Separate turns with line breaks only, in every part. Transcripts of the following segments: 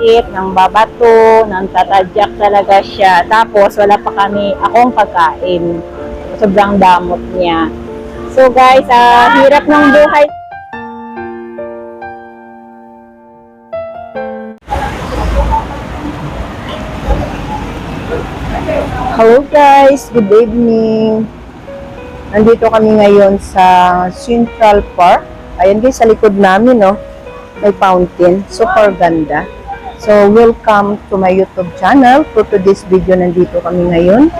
nananakit, nang babato, nang tatadyak talaga siya. Tapos wala pa kami akong pagkain. Sobrang damot niya. So guys, ah, hirap ng buhay.
Hello guys, good evening. Nandito kami ngayon sa Central Park. Ayan guys, sa likod namin, no, may fountain. Super ganda. So, welcome to my YouTube channel. For today's video, nandito kami ngayon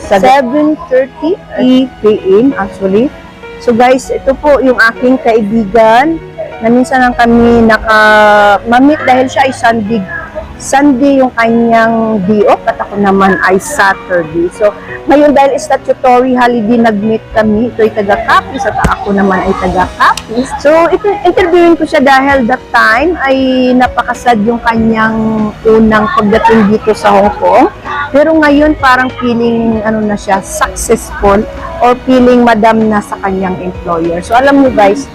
sa 7.30 p.m. actually. So guys, ito po yung aking kaibigan na minsan lang kami naka-mamit dahil siya ay Sunday Sunday yung kanyang day off at ako naman ay Saturday. So, ngayon dahil statutory holiday, nag-meet kami. Ito ay taga-Capiz at ako naman ay taga-Capiz. So, ito, interviewin ko siya dahil that time ay napakasad yung kanyang unang pagdating dito sa Hong Kong. Pero ngayon parang feeling ano na siya, successful or feeling madam na sa kanyang employer. So, alam mo guys,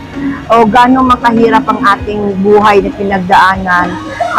o gaano makahirap ang ating buhay na pinagdaanan.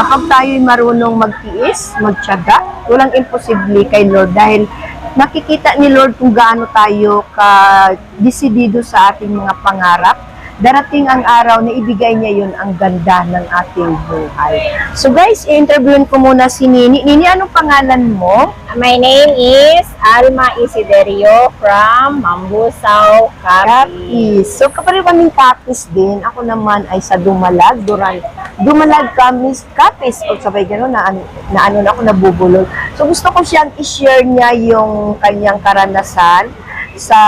Kapag tayo'y marunong magtiis, magtiyaga, walang imposible kay Lord dahil nakikita ni Lord kung gaano tayo ka-desidido sa ating mga pangarap. Darating ang araw na ibigay niya yun ang ganda ng ating buhay. So guys, i-interviewin ko muna si Nini. Nini, anong pangalan mo?
My name is Alma Isiderio from Mambusao, Capiz.
So, kapatid kaming Kapis din. Ako naman ay sa Dumalag. Duran. Dumalag Kamis Kapis. O sabay gano'n, na, na ano na ako nabubulol. So, gusto ko siyang i-share niya yung kanyang karanasan sa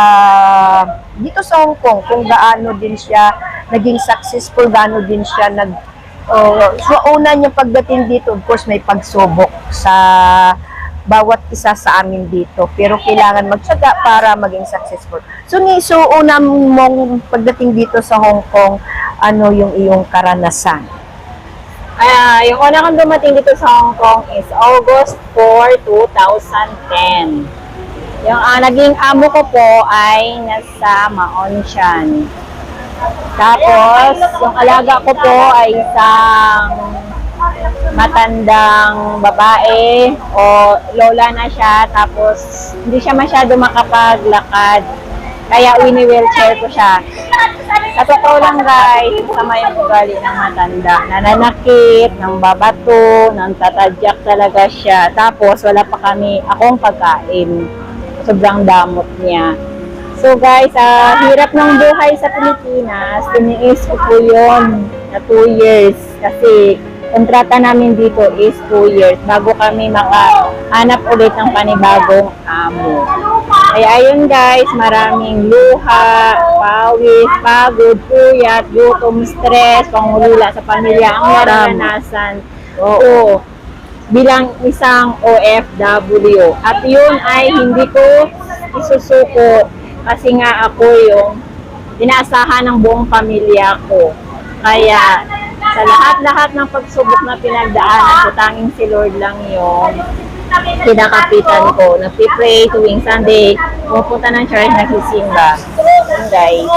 dito sa Hong Kong kung gaano din siya naging successful gaano din siya nag oh, so una niya pagdating dito of course may pagsubok sa bawat isa sa amin dito. Pero kailangan magtiyaga para maging successful. So ni so una mong pagdating dito sa Hong Kong ano yung iyong karanasan?
Ah, yung una kong dumating dito sa Hong Kong is August 4, 2010. Yung ah, naging amo ko po ay nasa Maonshan. Tapos, yung alaga ko po ay isang matandang babae o lola na siya tapos hindi siya masyado makapaglakad kaya wini-wheelchair ko siya. Sa totoo lang guys, sama yung ugali ng matanda. Nananakit, nang babato, nang tatadyak talaga siya. Tapos wala pa kami akong pagkain. Sobrang damot niya. So guys, ah, hirap ng buhay sa Pilipinas. Tiniis ko po yun na 2 years. Kasi kontrata namin dito is 2 years bago kami makahanap ulit ng panibagong amo. Kaya ayun guys, maraming luha, pawis, pagod, puyat, gutom, stress, pangulila sa pamilya ang naranasan. Oo. Bilang isang OFW. At yun ay hindi ko isusuko kasi nga ako yung inaasahan ng buong pamilya ko. Kaya sa lahat-lahat ng pagsubok na pinagdaanan ko, tanging si Lord lang yung kinakapitan ko. Nagpipray tuwing Sunday, pumupunta ng church, nagsisimba. Yun guys.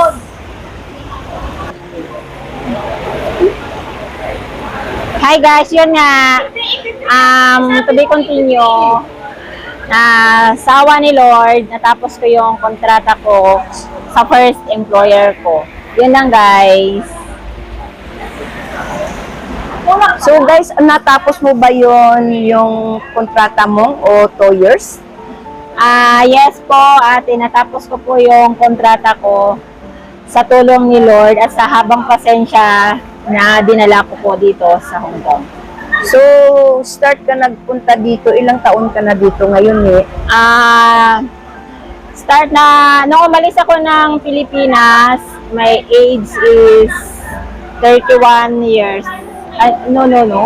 Hi guys, yun nga. Um, to be continue, na sawa ni Lord, natapos ko yung kontrata ko sa first employer ko. Yun lang guys.
So guys, natapos mo ba yon yung kontrata mo o 2 years?
Ah, yes po, ate, natapos ko po yung kontrata ko sa tulong ni Lord at sa habang pasensya na dinala ko po dito sa Hong Kong.
So, start ka nagpunta dito, ilang taon ka na dito ngayon eh?
Ah, start na, nung umalis ako ng Pilipinas, my age is 31 years. Ay, no, no, no.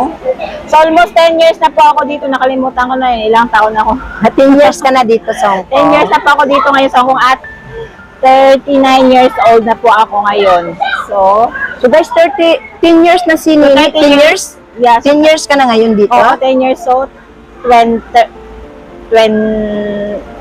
So, almost 10 years na po ako dito. Nakalimutan ko na yun. Ilang taon na ako.
10 years ka na dito sa Hong
10
Kong.
years na po ako dito ngayon Kong at 39 years old na po ako ngayon. So,
So guys, 30, 10 years na si Nini.
13
10 years?
Yes.
10 years ka na ngayon dito?
Oo, 10 years old. 20, 20,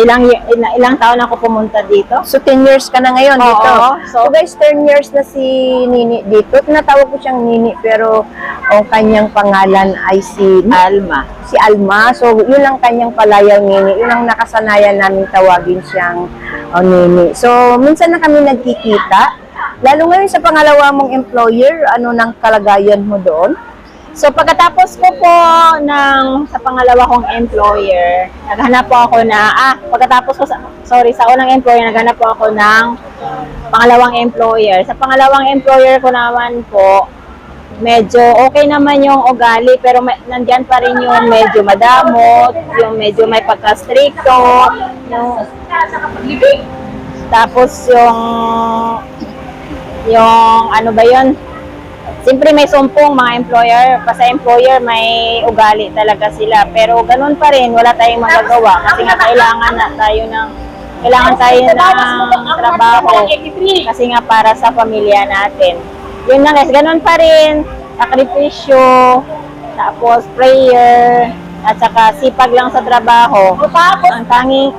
ilang, ilang, ilang taon ako pumunta dito.
So, 10 years ka na ngayon
Oo.
dito. So,
So-
guys, 10 years na si Nini dito. Tinatawag ko siyang Nini, pero ang kanyang pangalan ay si
Alma.
si Alma. So, yun ang kanyang palayaw Nini. Yun ang nakasanayan namin tawagin siyang oh, Nini. So, minsan na kami nagkikita. Lalo ngayon sa pangalawa mong employer, ano nang kalagayan mo doon?
So pagkatapos ko po ng sa pangalawa kong employer, naghanap po ako na ah pagkatapos ko sa sorry sa unang employer naghanap po ako ng pangalawang employer. Sa pangalawang employer ko naman po medyo okay naman yung ugali pero may, nandyan pa rin yung medyo madamot, yung medyo may pagka-stricto, yung tapos yung yung ano ba yun? Siyempre may sumpong mga employer, pa sa employer may ugali talaga sila. Pero ganun pa rin, wala tayong magagawa kasi nga kailangan na tayo ng kailangan tayo ng trabaho kasi nga para sa pamilya natin. Yun na guys, ganun pa rin, sakripisyo, tapos prayer, at saka sipag lang sa trabaho. Ang tanging,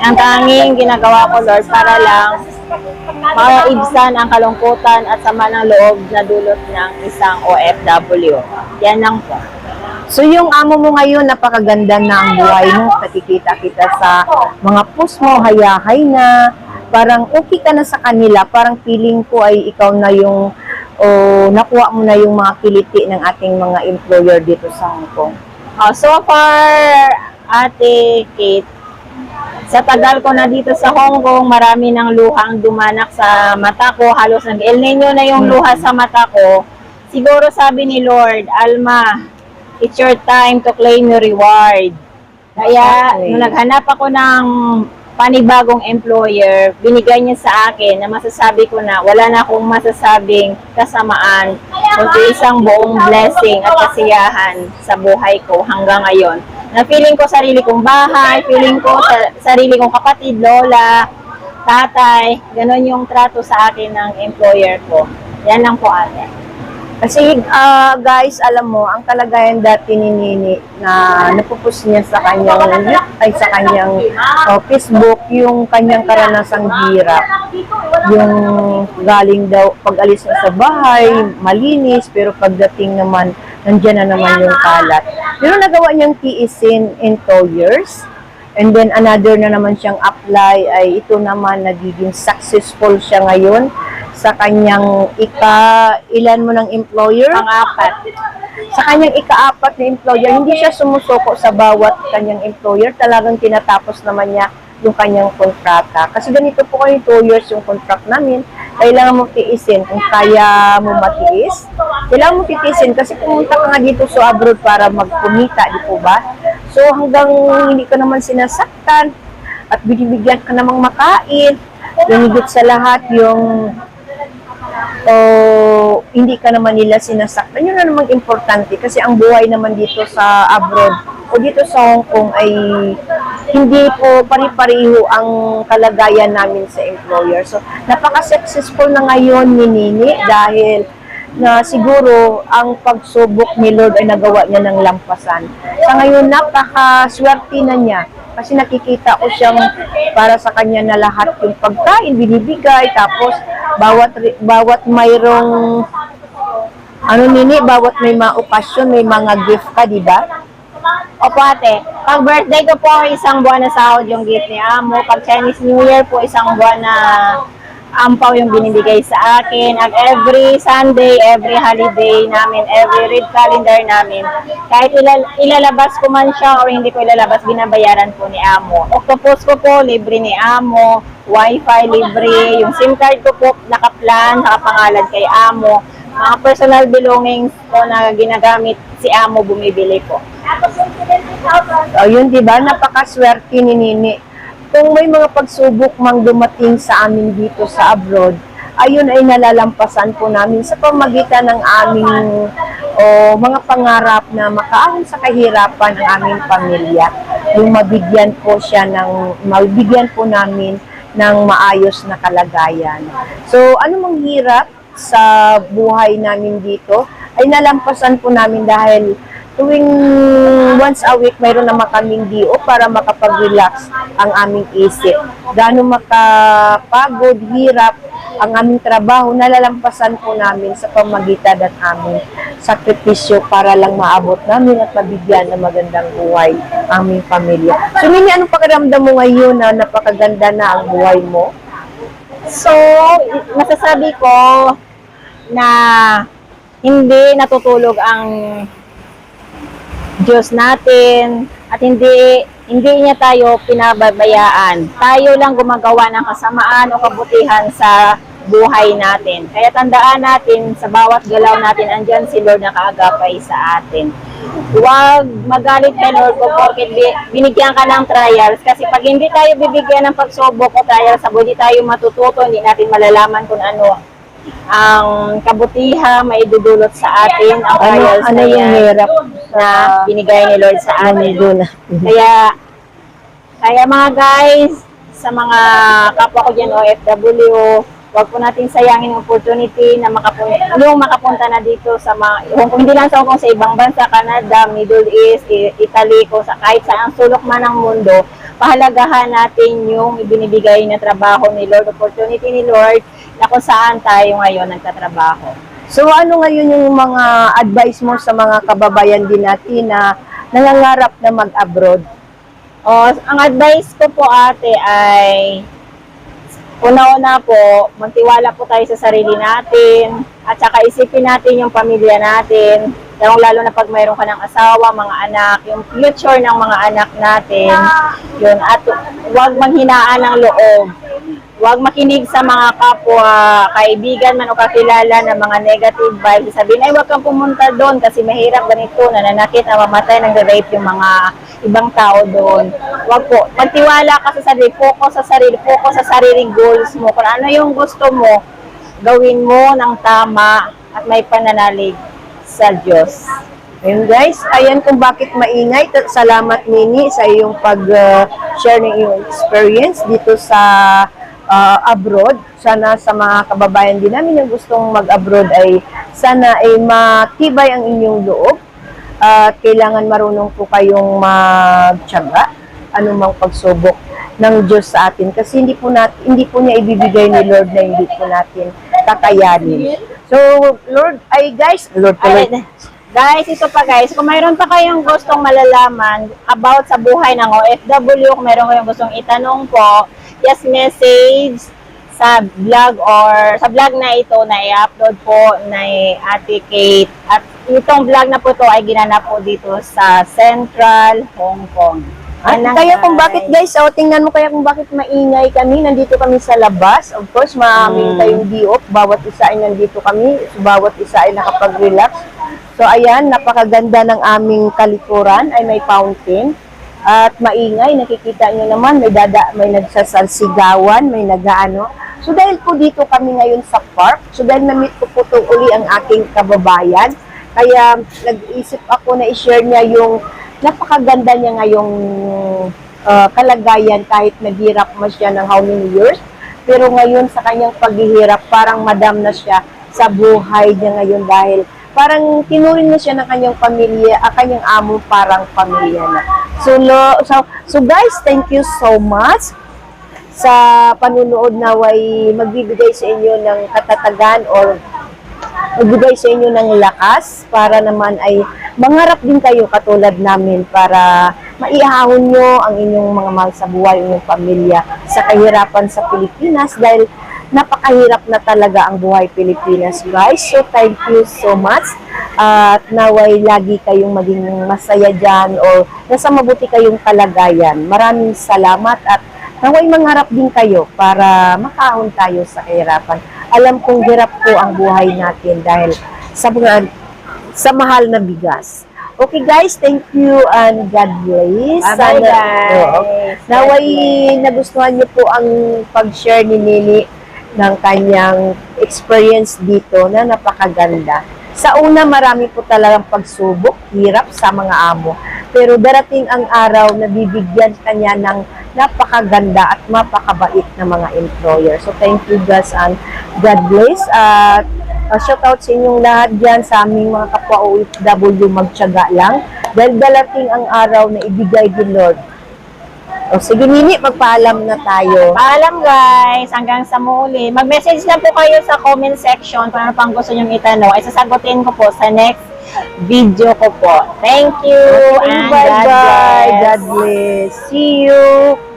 ang tanging ginagawa ko Lord para lang maibsan ang kalungkutan at sama ng loob na dulot ng isang OFW. Yan lang po.
So, yung amo mo ngayon, napakaganda na ang buhay mo. Nakikita kita sa mga post mo, hayahay na. Parang okay ka na sa kanila. Parang feeling ko ay ikaw na yung, o nakuha mo na yung mga kiliti ng ating mga employer dito sa Hong Kong.
Uh, so far, Ate Kate, sa tagal ko na dito sa Hong Kong, marami ng luhang dumanak sa mata ko. Halos nag El Nino na yung luha sa mata ko. Siguro sabi ni Lord, Alma, it's your time to claim your reward. Kaya,
Okay.
nung naghanap ako ng panibagong employer, binigay niya sa akin na masasabi ko na wala na akong masasabing kasamaan kundi isang buong blessing at kasiyahan sa buhay ko hanggang ngayon. Na feeling ko sarili kong bahay, feeling ko sa sarili kong kapatid, lola, tatay, ganon yung trato sa akin ng employer ko. Yan lang po ate.
Kasi ah, guys, alam mo, ang kalagayan dati ni Nini na napupus niya sa kanyang ay sa kanyang oh, Facebook yung kanyang karanasang hirap. Yung galing daw pag alis sa bahay, malinis, pero pagdating naman nandiyan na naman yung kalat. Pero nagawa niyang tiisin in two years. And then another na naman siyang apply ay ito naman nagiging successful siya ngayon sa kanyang ika ilan mo ng employer?
Pang-apat.
sa kanyang ika-apat na employer hindi siya sumusuko sa bawat kanyang employer. Talagang tinatapos naman niya yung kanyang kontrata. Kasi ganito po kayo 2 years yung contract namin. Kailangan mo tiisin kung kaya mo matiis. Kailangan mo titiisin kasi pumunta ka nga dito sa abroad para magkumita di po ba? So hanggang hindi ka naman sinasaktan at binibigyan ka namang makain yung higit sa lahat yung o hindi ka naman nila sinasaktan. Yun na namang importante kasi ang buhay naman dito sa abroad o dito sa Hong Kong ay hindi po pari-pariho ang kalagayan namin sa employer. So, napaka-successful na ngayon ni Nini dahil na siguro ang pagsubok ni Lord ay nagawa niya ng lampasan. Sa ngayon, napaka-swerte na niya kasi nakikita ko siyang para sa kanya na lahat yung pagkain binibigay tapos bawat bawat mayroong ano nini bawat may mga okasyon may mga gift ka di ba
Opo ate, pag birthday ko po, isang buwan na sahod yung gift ni Amo. Pag Chinese New Year po, isang buwan na ampaw yung binibigay sa akin. At every Sunday, every holiday namin, every read calendar namin, kahit ilal- ilalabas ko man siya or hindi ko ilalabas, binabayaran po ni Amo. Octopus ko po, libre ni Amo. Wi-Fi, libre. Yung SIM card ko po, nakaplan, nakapangalan kay Amo. Mga personal belongings po na ginagamit, si Amo bumibili po.
o yun di ba napakaswerte ni Nini kung may mga pagsubok mang dumating sa amin dito sa abroad ayun ay nalalampasan po namin sa pamagitan ng aming o mga pangarap na makaahon sa kahirapan ng aming pamilya yung mabigyan po siya ng mabigyan po namin ng maayos na kalagayan. So, ano mang hirap sa buhay namin dito ay nalampasan po namin dahil tuwing once a week, mayroon naman kaming DO para makapag-relax ang aming isip. Gaano makapagod, hirap, ang aming trabaho, nalalampasan po namin sa pamagitan ng aming sakripisyo para lang maabot namin at mabigyan ng magandang buhay ang aming pamilya. So, Nini, anong pakiramdam mo ngayon na napakaganda na ang buhay mo?
So, masasabi ko na hindi natutulog ang Diyos natin at hindi hindi niya tayo pinababayaan. Tayo lang gumagawa ng kasamaan o kabutihan sa buhay natin. Kaya tandaan natin sa bawat galaw natin andyan si Lord na kaagapay sa atin. Huwag magalit kay Lord kung porket bi- binigyan ka ng trials kasi pag hindi tayo bibigyan ng pagsubok o trials, sa tayo matututo, hindi natin malalaman kung ano ang kabutihan may dudulot sa atin ang
Ano,
trials
ano
na
yung
yan
hirap
na binigay ni Lord sa atin.
mundo na?
Kaya, kaya mga guys, sa mga kapwa ko dyan OFW, wag po natin sayangin yung opportunity na makapunta, yung makapunta na dito sa mga, kung hindi lang sa Hong Kong, sa ibang bansa, Canada, Middle East, Italy, kung sa kahit saan sulok man ng mundo, pahalagahan natin yung ibinibigay na trabaho ni Lord, opportunity ni Lord, na kung saan tayo ngayon nagtatrabaho.
So ano ngayon yung mga advice mo sa mga kababayan din natin na nangangarap na mag-abroad?
O, ang advice ko po ate ay una-una po, magtiwala po tayo sa sarili natin at saka isipin natin yung pamilya natin. Lalo lalo na pag mayroon ka ng asawa, mga anak, yung future ng mga anak natin. Yun. At huwag manghinaan ng loob. Huwag makinig sa mga kapwa, kaibigan man o kakilala ng mga negative vibes. Sabihin, ay huwag kang pumunta doon kasi mahirap ganito, nananakit, namamatay, nang rape yung mga ibang tao doon. Huwag po. Magtiwala ka sa sarili, focus sa sarili, focus sa sariling goals mo. Kung ano yung gusto mo, gawin mo ng tama at may pananalig sa Diyos.
Ayun guys, ayan kung bakit maingay. Salamat Nini sa iyong pag-share ng iyong experience dito sa ah, abroad. Sana sa mga kababayan din namin yung gustong mag-abroad ay sana ay matibay ang inyong loob. At kailangan marunong po kayong magtiyaga anumang pagsubok ng Diyos sa atin kasi hindi po nat hindi po niya ibibigay ni Lord na hindi po natin kakayanin. So Lord ay guys, Lord tuloy.
Guys, ito pa guys, kung mayroon pa kayong gustong malalaman about sa buhay ng OFW, kung mayroon kayong gustong itanong po, just message sa vlog or sa vlog na ito na i-upload po na Ate Kate. At itong vlog na po ito ay ginanap po dito sa Central Hong Kong.
At
lang,
kaya kung bakit guys, oh, tingnan mo kaya kung bakit maingay kami, nandito kami sa labas. Of course, maraming
Mm.
tayong diop, bawat isa ay nandito kami, so bawat isa ay nakapag-relax. So ayan, napakaganda ng aming kalikuran, ay may fountain. At maingay, nakikita nyo naman, may dada, may nagsasalsigawan, may nagaano. So dahil po dito kami ngayon sa park, so dahil na-meet ko po uli ang aking kababayan, kaya nag-isip ako na i-share niya yung napakaganda niya ngayong uh, kalagayan kahit naghirap mo siya ng how many years. Pero ngayon sa kanyang paghihirap, parang madam na siya sa buhay niya ngayon dahil parang tinuring na siya ng kanyang pamilya, ang kanyang amo parang pamilya na. So, lo, so, so guys, thank you so much sa panunood na way magbibigay sa inyo ng katatagan or magbigay sa inyo ng lakas para naman ay mangarap din kayo katulad namin para maihahon nyo ang inyong mga mahal sa buhay, inyong pamilya sa kahirapan sa Pilipinas dahil napakahirap na talaga ang buhay Pilipinas guys. So thank you so much at naway lagi kayong maging masaya dyan o nasa mabuti kayong kalagayan. Maraming salamat at naway mangarap din kayo para makahon tayo sa kahirapan. Alam kong hirap po ang buhay natin dahil sa mga sa mahal na bigas. Okay guys, thank you and God bless.
Bye-bye, guys.
Oo. Naway nagustuhan niyo po ang pag-share ni Nini ng kanyang experience dito na napakaganda. Sa una, marami po talagang pagsubok, hirap sa mga amo. Pero darating ang araw na bibigyan kanya ng napakaganda at mapakabait na mga employer. So thank you guys and God bless. At Uh, shout out sa inyong lahat dyan sa aming mga kapwa OFW magtyaga lang. Dahil dalating ang araw na ibigay ni Lord. O sige Nini, magpaalam na tayo.
Paalam guys, hanggang sa muli. Mag-message lang po kayo sa comment section kung ano pang gusto nyong itanong. Ay sasagutin ko po sa next video ko po. Thank you. and God
Bye-bye.
bless.
God bless. See you.